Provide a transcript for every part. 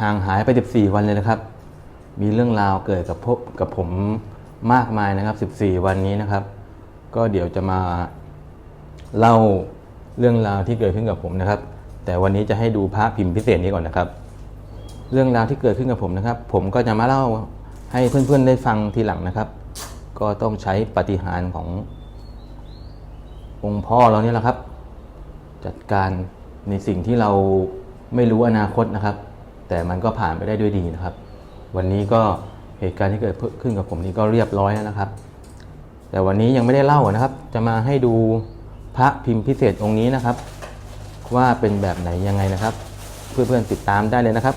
ห่างหายไป 14 วันเลยนะครับ มีเรื่องราวเกิดกับพบกับผมมากมายนะครับ 14 วันนี้นะครับ ก็เดี๋ยวจะมาเล่าเรื่องราวที่เกิดขึ้นกับผมนะครับ แต่วันนี้จะให้ดูพระพิมพ์พิเศษนี้ก่อนนะครับ เรื่องราวที่เกิดขึ้นกับผมนะครับ ผมก็จะมาเล่าให้เพื่อนๆได้ฟังทีหลังนะครับ ก็ต้องใช้ปฏิหารขององค์พ่อเราเนี่ยแหละครับ จัดการในสิ่งที่เราไม่รู้อนาคตนะครับ แต่มันก็ผ่านไปได้ด้วยดีนะครับ วันนี้ก็เหตุการณ์ที่เกิดขึ้นกับผมนี้ก็เรียบร้อยแล้วนะครับ แต่วันนี้ยังไม่ได้เล่านะครับ จะมาให้ดูพระพิมพ์พิเศษองค์นี้นะครับ ว่าเป็นแบบไหนยังไงนะครับ เพื่อนๆติดตามได้เลยนะครับ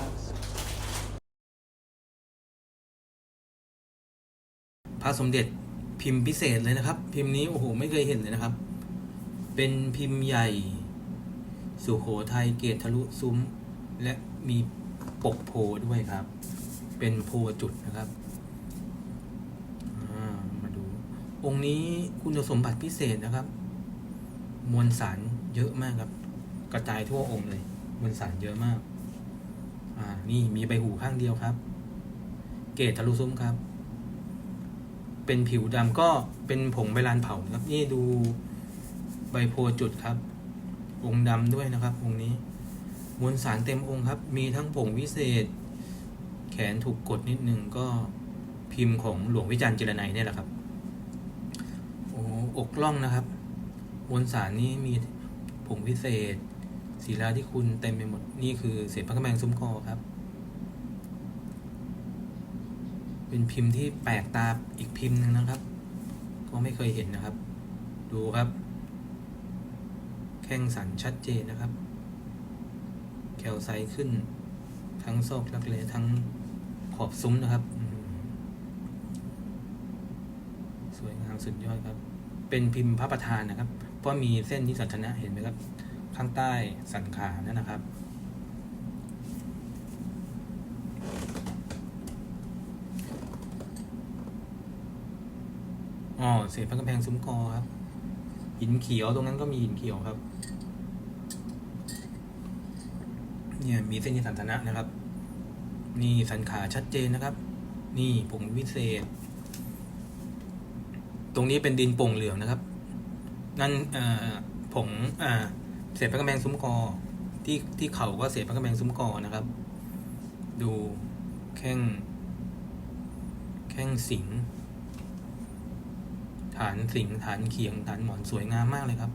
พระสมเด็จพิมพ์พิเศษเลยนะครับ พิมพ์นี้โอ้โหไม่เคยเห็นเลยนะครับ เป็นพิมพ์ใหญ่ สุโขทัยเกตทะลุซุ้ม และมี ปกโพด้วยครับ เป็นโพจุดนะครับมาดู องค์นี้คุณสมบัติพิเศษนะครับ มวลสารเยอะมากครับ กระจายทั่วองค์เลย มวลสารเยอะมาก อ่า นี่มีใบหูข้างเดียวครับ เกตทะลุซุ้มครับ เป็นผิวดำก็เป็นผงใบลานเผาครับ นี่ดูใบโพจุดครับ องค์ดำด้วยนะครับ องค์นี้ มวลสารเต็มองค์ครับ มีทั้งผงวิเศษ แขนถูกกดนิดนึงก็พิมพ์ของหลวงวิจารณ์เจรไนยเนี่ยแหละครับ โอ้อกล่องนะครับ มวลสารนี้มีผงวิเศษศีลาที่คุณเต็มไปหมด นี่คือเศษพระกระแมงซุ้มคอครับ เป็นพิมพ์ที่แปลกตาอีกพิมพ์หนึ่งนะครับ ก็ไม่เคยเห็นนะครับ ดูครับ แข้งสันชัดเจนนะครับ คลไซต์ขึ้น ทั้งซอกรักเลทั้งขอบซุ้มนะครับ สวยงามสุดยอดครับ เป็นพิมพ์พระประธานนะครับ เพราะมีเส้นที่สันทนะเห็นไหมครับ ข้างใต้สันขานั่นนะครับอ๋อเศษพระกำแพงซุ้มกอครับ หินเขียวตรงนั้นก็มีหินเขียวครับ เนี่ยมีเส้นยสันทนะนะครับ นี่สันขาชัดเจนนะครับ นี่ผงวิเศษ ตรงนี้เป็นดินโป่งเหลืองนะครับ นั่นผงเศษพระกำแพงซุ้มกอที่ที่เขาก็เศษพระกำแพงซุ้มกอนะครับ ดูแข้งแข้งสิงฐานสิงฐานเขียงฐานหมอนสวยงามมากเลยครับ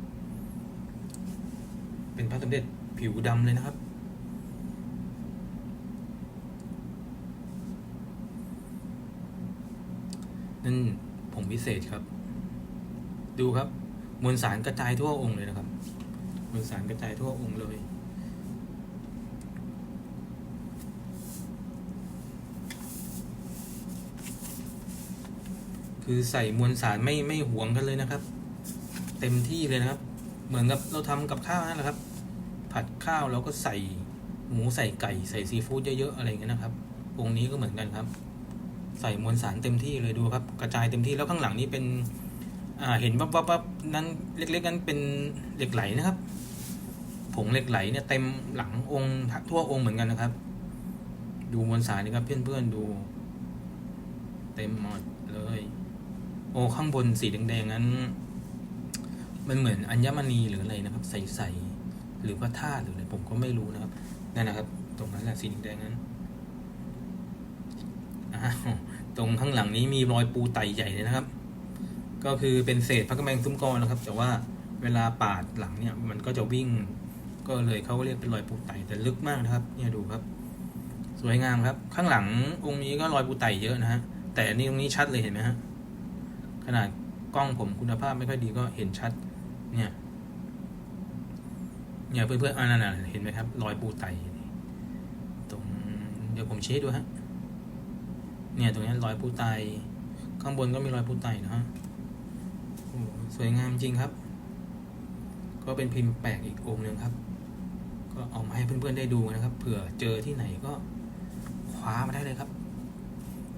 เป็นพระสมเด็จผิวดำเลยนะครับ นั่นผงพิเศษครับ ดูครับ มวลสารกระจายทั่วองค์เลยนะครับ มวลสารกระจายทั่วองค์เลย คือใส่มวลสารไม่ไม่หวงกันเลยนะครับ เต็มที่เลยนะครับ เหมือนกับเราทำกับข้าวนั่นแหละครับ ผัดข้าวเราก็ใส่หมูใส่ไก่ใส่ซีฟู้ดเยอะๆอะไรเงี้ยนะครับองค์นี้ก็เหมือนกันครับ ใส่มวลสารเต็มที่เลยดูครับ กระจายเต็มที่แล้วข้างหลังนี้เป็นอ่าเห็นวับวับวับนั้นเล็กๆนั้นเป็นเหล็กไหลนะครับ ผงเหล็กไหลเนี่ยเต็มหลังองค์ทั่วองค์เหมือนกันนะครับ ดูมวลสารนี่ครับเพื่อนๆดู เต็มหมดเลย โอ้ข้างบนสีแดงๆนั้น มันเหมือนอัญมณีหรืออะไรนะครับ ใสๆหรือว่าธาตุหรืออะไรผมก็ไม่รู้นะครับนั่นนะครับ ตรงนั้นแหละสีแดงๆนั้นอ้าว ตรงข้างหลังนี้มีรอยปูไตใหญ่เลยนะครับ ก็คือเป็นเศษพระกระแมงซุ้มกอนะครับ แต่ว่าเวลาปาดหลังเนี่ยมันก็จะวิ่ง ก็เลยเขาก็เรียกเป็นรอยปูไตแต่ลึกมากนะครับ เนี่ยดูครับ สวยงามครับ ข้างหลังองค์นี้ก็รอยปูไตเยอะนะฮะแต่นี่ตรงนี้ชัดเลยเห็นไหมฮะขนาดกล้องผมคุณภาพไม่ค่อยดีก็เห็นชัด เนี่ยเนี่ยเพื่อนๆอ่านั่นน่ะเห็นไหมครับ รอยปูไตตรง เดี๋ยวผมเช็ดดูฮะ เนี่ยตรงนี้รอยปูไตข้างบนก็มีรอยปูไตนะฮะสวยงามจริงครับ ก็เป็นพิมพ์แปลกอีกองค์หนึ่งครับ ก็เอามาให้เพื่อนๆได้ดูนะครับ เผื่อเจอที่ไหนก็คว้ามาได้เลยครับ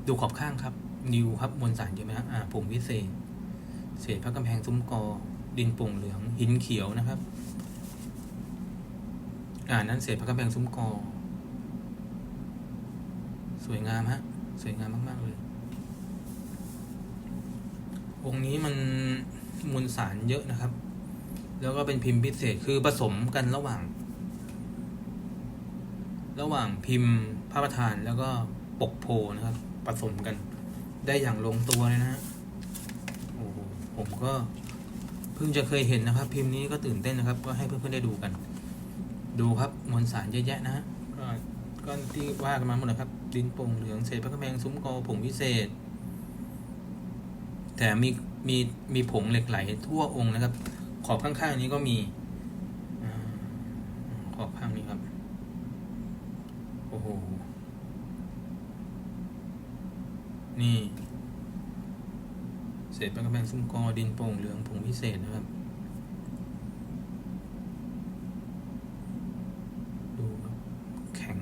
ดูขอบข้างครับ นิวครับมวลสารเยอะไหมครับอ่าผงวิเศษ เศษพระกำแพงซุ้มกอ ดินป่งเหลือง หินเขียวนะครับ อ่านั้นเศษพระกำแพงซุ้มกอ สวยงามฮะ สวยงามมาก ๆ เลย องค์นี้มันมวลสารเยอะนะครับ แล้วก็เป็นพิมพ์พิเศษคือผสมกันระหว่าง ระหว่างพิมพ์พระประธานแล้วก็ปกโพนะครับ ผสมกัน ได้อย่างลงตัวเลยนะฮะโอ้โหผมก็เพิ่งจะเคยเห็นนะครับ พิมพ์นี้ก็ตื่นเต้นนะครับ ก็ให้เพื่อนๆได้ดูกัน ดูครับมวลสารเยอะแยะนะฮะก็ก็ที่ว่ากันมาหมดนะครับ ดินโป่งเหลืองเศษพระกระแมงซุ้มกอผงวิเศษ แต่มีมีมีผงเหล็กไหลทั่วองค์นะครับ ขอบข้างๆนี้ก็มีขอบข้างนี้ครับ โอ้โห นี่ เศษพระกระแมงซุ้มกอดินโป่งเหลืองผงวิเศษนะครับ ดูครับแข็ง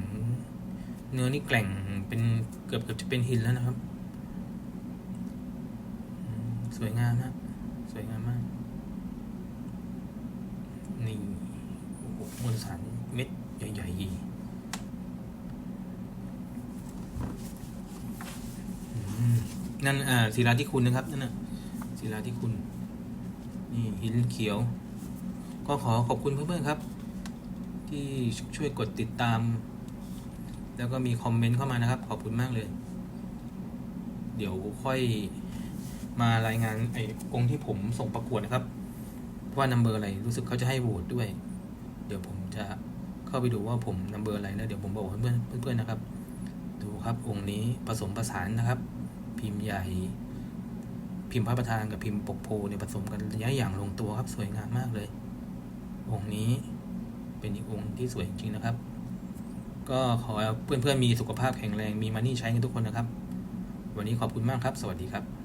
เนื้อนี่แกร่งเป็นเกือบเกือบจะเป็นหินแล้วนะครับ สวยงามนะสวยงามมาก นี่โอ้โหมวลสารเม็ดใหญ่ๆอืมนั่นอ่าศิลาที่คุณนะครับนั่นน่ะศิลาที่คุณ นี่หินเขียว ก็ขอขอบคุณเพื่อนๆครับ ที่ช่วยกดติดตาม แล้วก็มีคอมเมนต์เข้ามานะครับ ขอบคุณมากเลย เดี๋ยวค่อยมารายงานไอ้องที่ผมส่งประกวดนะครับ ว่านัมเบอร์อะไรรู้สึกเขาจะให้โหวตด้วย เดี๋ยวผมจะเข้าไปดูว่าผมนัมเบอร์อะไรแล้วเดี๋ยวผมบอกเพื่อนๆเพื่อนๆนะครับ ดูครับองค์นี้ผสมผสานนะครับ พิมพ์ใหญ่ พิมพ์พระประธานกับพิมพ์ปกโพเนี่ยผสมกันระยะอย่างลงตัวครับสวยงามมากเลย องค์นี้เป็นอีกองค์ที่สวยจริงๆนะครับ ก็ขอเพื่อนๆมีสุขภาพแข็งแรงมีมันนี่ใช้กันทุกคนนะครับ วันนี้ขอบคุณมากครับ สวัสดีครับ